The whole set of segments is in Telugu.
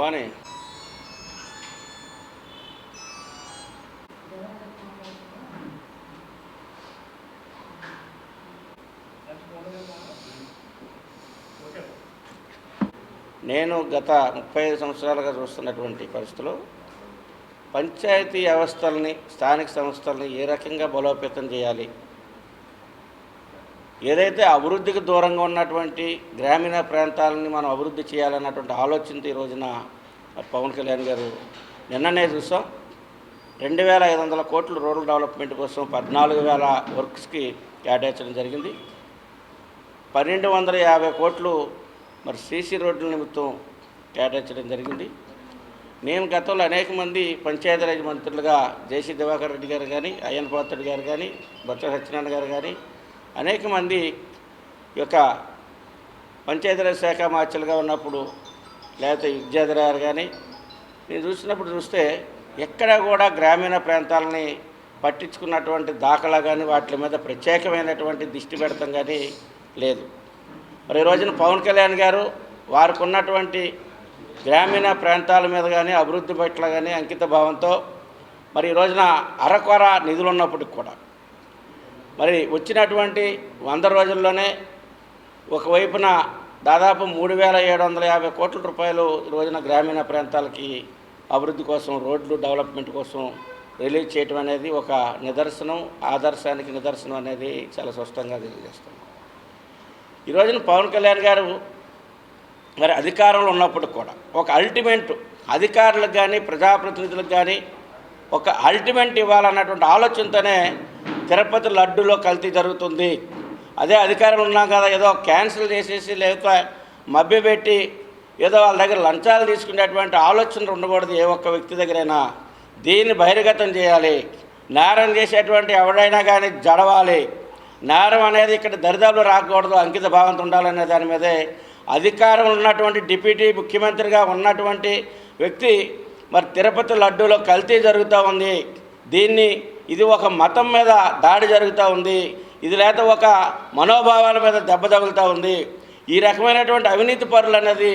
భవానీ. నేను గత ముప్పై ఐదు సంవత్సరాలుగా చూస్తున్నటువంటి పరిస్థితులు పంచాయతీ వ్యవస్థల్ని స్థానిక సంస్థల్ని ఏ రకంగా బలోపేతం చేయాలి? ఏదైతే అభివృద్ధికి దూరంగా ఉన్నటువంటి గ్రామీణ ప్రాంతాలని మనం అభివృద్ధి చేయాలన్నటువంటి ఆలోచనతో ఈ రోజున పవన్ కళ్యాణ్ గారు నిన్ననే చూసాం. రెండు వేల ఐదు వందల కోట్లు రూరల్ డెవలప్మెంట్ కోసం పద్నాలుగు వేల వర్క్స్కి కేటాయించడం జరిగింది. పన్నెండు వందల యాభై కోట్లు మరి సీసీ రోడ్ల నిమిత్తం కేటాయించడం జరిగింది. నేను గతంలో అనేక మంది పంచాయతీరాజ్ మంత్రులుగా జేసీ దివాకర్ రెడ్డి గారు కానీ అయ్యన్ పాత్రుడు గారు కానీ బొత్స సత్యనారాయణ గారు కానీ అనేక మంది యొక్క పంచాయతీరాజ్ శాఖ మార్చలుగా ఉన్నప్పుడు లేకపోతే విద్యాధర్ గారు కానీ నేను చూసినప్పుడు చూస్తే ఎక్కడ కూడా గ్రామీణ ప్రాంతాలని పట్టించుకున్నటువంటి దాఖలా కానీ వాటి మీద ప్రత్యేకమైనటువంటి దృష్టి పెడతాం కానీ లేదు. మరి ఈ రోజున పవన్ కళ్యాణ్ గారు వారికి ఉన్నటువంటి గ్రామీణ ప్రాంతాల మీద కానీ అభివృద్ధి పట్ల కానీ అంకిత భావంతో మరి ఈ రోజున అరకొర నిధులు ఉన్నప్పటికి కూడా మరి వచ్చినటువంటి వంద రోజుల్లోనే ఒకవైపున దాదాపు మూడు వేల ఏడు వందల యాభై కోట్ల రూపాయలు ఈ రోజున గ్రామీణ ప్రాంతాలకి అభివృద్ధి కోసం రోడ్లు డెవలప్మెంట్ కోసం రిలీజ్ చేయటం అనేది ఒక నిదర్శనం ఆదర్శానికి నిదర్శనం అనేది చాలా స్పష్టంగా తెలియజేస్తాం ఈ రోజున పవన్ కళ్యాణ్ గారు మరి అధికారంలో ఉన్నప్పుడు కూడా ఒక అల్టిమేట్ అధికారులకు కానీ ప్రజాప్రతినిధులకు కానీ ఒక అల్టిమేట్ ఇవ్వాలన్నటువంటి ఆలోచనతోనే తిరుపతి లడ్డులో కల్తీ జరుగుతుంది. అదే అధికారం ఉన్నాం కదా ఏదో క్యాన్సిల్ చేసేసి లేకపోతే మభ్యపెట్టి ఏదో వాళ్ళ దగ్గర లంచాలు తీసుకునేటువంటి ఆలోచనలు ఉండకూడదు ఏ ఒక్క వ్యక్తి దగ్గరైనా. దీన్ని బహిర్గతం చేయాలి. నేరం చేసేటువంటి ఎవడైనా కానీ జడవాలి నేరం అనేది ఇక్కడ దరిదాపులు రాకూడదు అంకిత భావంతో ఉండాలనే దాని మీదే. అధికారం ఉన్నటువంటి డిప్యూటీ ముఖ్యమంత్రిగా ఉన్నటువంటి వ్యక్తి మరి తిరుపతి లడ్డూలో కల్తీ జరుగుతూ ఉంది. దీన్ని ఇది ఒక మతం మీద దాడి జరుగుతూ ఉంది. ఇది లేక ఒక మనోభావాల మీద దెబ్బ తగులుతూ ఉంది. ఈ రకమైనటువంటి అవినీతి పరులు అనేది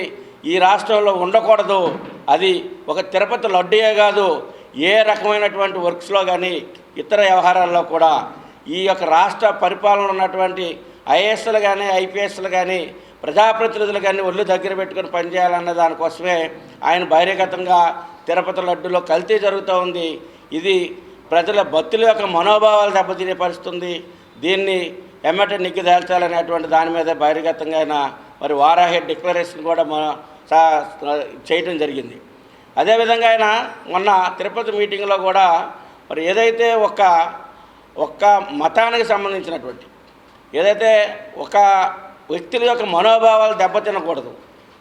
ఈ రాష్ట్రంలో ఉండకూడదు. అది ఒక తిరుపతి లడ్డూయే కాదు ఏ రకమైనటువంటి వర్క్స్లో కానీ ఇతర వ్యవహారాల్లో కూడా ఈ యొక్క రాష్ట్ర పరిపాలన ఉన్నటువంటి ఐఏఎస్లు కానీ ఐపీఎస్లు కానీ ప్రజాప్రతినిధులు కానీ ఒళ్ళు దగ్గర పెట్టుకొని పనిచేయాలన్న దానికోసమే ఆయన బహిర్గతంగా తిరుపతి లడ్డులో కల్తీ జరుగుతూ ఉంది. ఇది ప్రజల భక్తుల యొక్క మనోభావాలు దెబ్బతినే పరిస్థితుంది. దీన్ని ఎమ్మట నిగ్గు తేల్చాలనేటువంటి దాని మీద బహిర్గతంగా ఆయన మరి వారాహెడ్ డిక్లరేషన్ కూడా మన చేయటం జరిగింది. అదేవిధంగా ఆయన మొన్న తిరుపతి మీటింగ్లో కూడా మరి ఏదైతే ఒక ఒక్క మతానికి సంబంధించినటువంటి ఏదైతే ఒక వ్యక్తుల యొక్క మనోభావాలు దెబ్బతినకూడదు.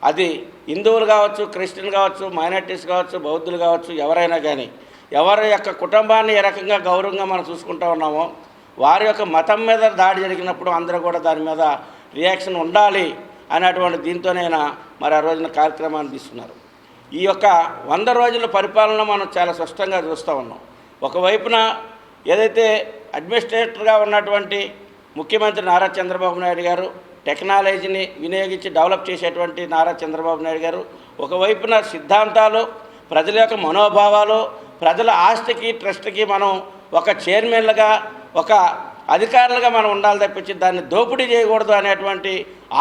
అది హిందువులు కావచ్చు క్రిస్టియన్ కావచ్చు మైనార్టీస్ కావచ్చు బౌద్ధులు కావచ్చు ఎవరైనా కానీ ఎవరి యొక్క కుటుంబాన్ని ఏ రకంగా గౌరవంగా మనం చూసుకుంటూ ఉన్నామో వారి యొక్క మతం మీద దాడి జరిగినప్పుడు అందరూ కూడా దాని మీద రియాక్షన్ ఉండాలి అనేటువంటి దీంతోనైనా మరి ఆ రోజున కార్యక్రమాన్ని తీసుకున్నారు ఈ యొక్క వంద రోజుల పరిపాలన మనం చాలా స్పష్టంగా చూస్తూ ఉన్నాం. ఒకవైపున ఏదైతే అడ్మినిస్ట్రేటర్గా ఉన్నటువంటి ముఖ్యమంత్రి నారా చంద్రబాబు నాయుడు గారు టెక్నాలజీని వినియోగించి డెవలప్ చేసేటువంటి నారా చంద్రబాబు నాయుడు గారు ఒకవైపున సిద్ధాంతాలు ప్రజల యొక్క మనోభావాలు ప్రజల ఆస్తికి ట్రస్ట్కి మనం ఒక చైర్మన్లుగా ఒక అధికారులుగా మనం ఉండాలి తప్పించి దాన్ని దోపిడీ చేయకూడదు అనేటువంటి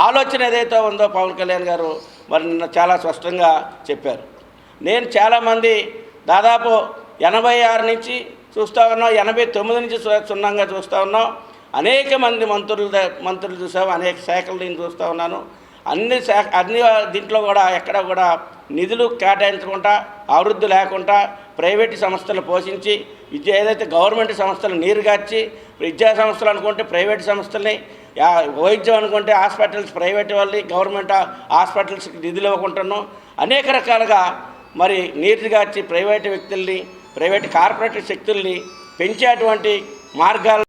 ఆలోచన ఏదైతే ఉందో పవన్ కళ్యాణ్ గారు మరి నిన్న చాలా స్పష్టంగా చెప్పారు. నేను చాలామంది దాదాపు ఎనభై ఆరు నుంచి చూస్తూ ఉన్నాం ఎనభై తొమ్మిది నుంచి సున్నంగా చూస్తూ ఉన్నాం. అనేక మంది మంత్రులు మంత్రులు చూసాము అనేక శాఖలు నేను చూస్తూ ఉన్నాను. అన్ని శాఖ అన్ని దీంట్లో కూడా ఎక్కడ కూడా నిధులు కేటాయించకుండా అభివృద్ధి లేకుండా ప్రైవేటు సంస్థలు పోషించి విద్య ఏదైతే గవర్నమెంట్ సంస్థలు నీరుగార్చి విద్యా సంస్థలు అనుకుంటే ప్రైవేట్ సంస్థల్ని వైద్యం అనుకుంటే హాస్పిటల్స్ ప్రైవేట్ వాళ్ళని గవర్నమెంట్ హాస్పిటల్స్కి నిధులు ఇవ్వకుంటున్నాం. అనేక రకాలుగా మరి నీరుగార్చి ప్రైవేటు వ్యక్తుల్ని ప్రైవేట్ కార్పొరేట్ శక్తుల్ని పెంచేటువంటి మార్గాలు